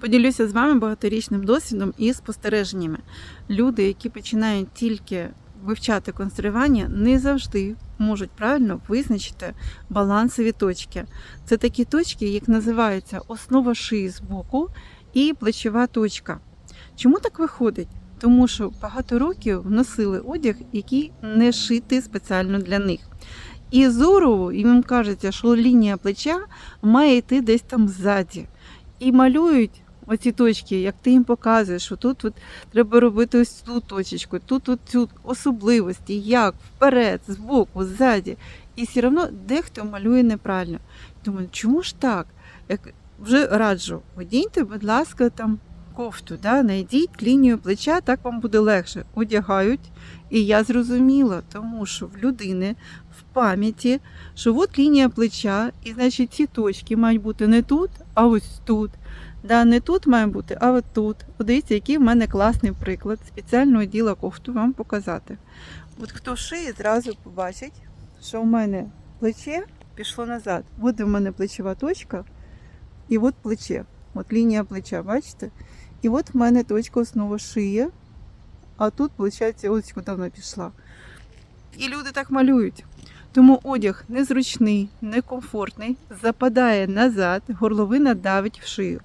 Поділюся з вами багаторічним досвідом і спостереженнями. Люди, які починають тільки вивчати конструювання, не завжди можуть правильно визначити балансові точки. Це такі точки, як називаються основа шиї з боку і плечова точка. Чому так виходить? Тому що багато років носили одяг, який не шитий спеціально для них. І зору їм кажеться, що лінія плеча має йти десь там ззаді. І малюють оці точки, як ти їм показуєш, що тут от треба робити ось цю точечку, тут от цю особливості, як вперед, збоку, ззаді. І все одно дехто малює неправильно. Думаю, чому ж так? Як вже раджу, одіньте, будь ласка, там кофту, да? знайдіть лінію плеча, так вам буде легше. Одягають. І я зрозуміла, тому що в людини в пам'яті, що от лінія плеча, і значить ці точки мають бути не тут, а ось тут. Да, не тут має бути, а от тут. Подивіться, який в мене класний приклад. Спеціально оділа кофту вам показати. От хто шиє, зразу побачить, що в мене плече пішло назад. От в мене плечова точка, і от плече. От лінія плеча, бачите? І от в мене точка основа шиї, а тут, виходить, ось куди вона пішла. І люди так малюють. Тому одяг незручний, некомфортний, западає назад, горловина давить в шию.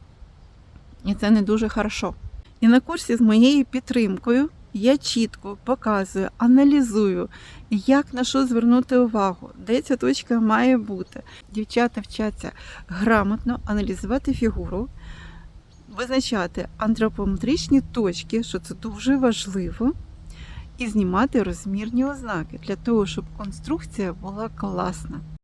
І це не дуже хорошо. І на курсі з моєю підтримкою я чітко показую, аналізую, як на що звернути увагу, де ця точка має бути. Дівчата вчаться грамотно аналізувати фігуру, визначати антропометричні точки, що це дуже важливо, і знімати розмірні ознаки для того, щоб конструкція була класна.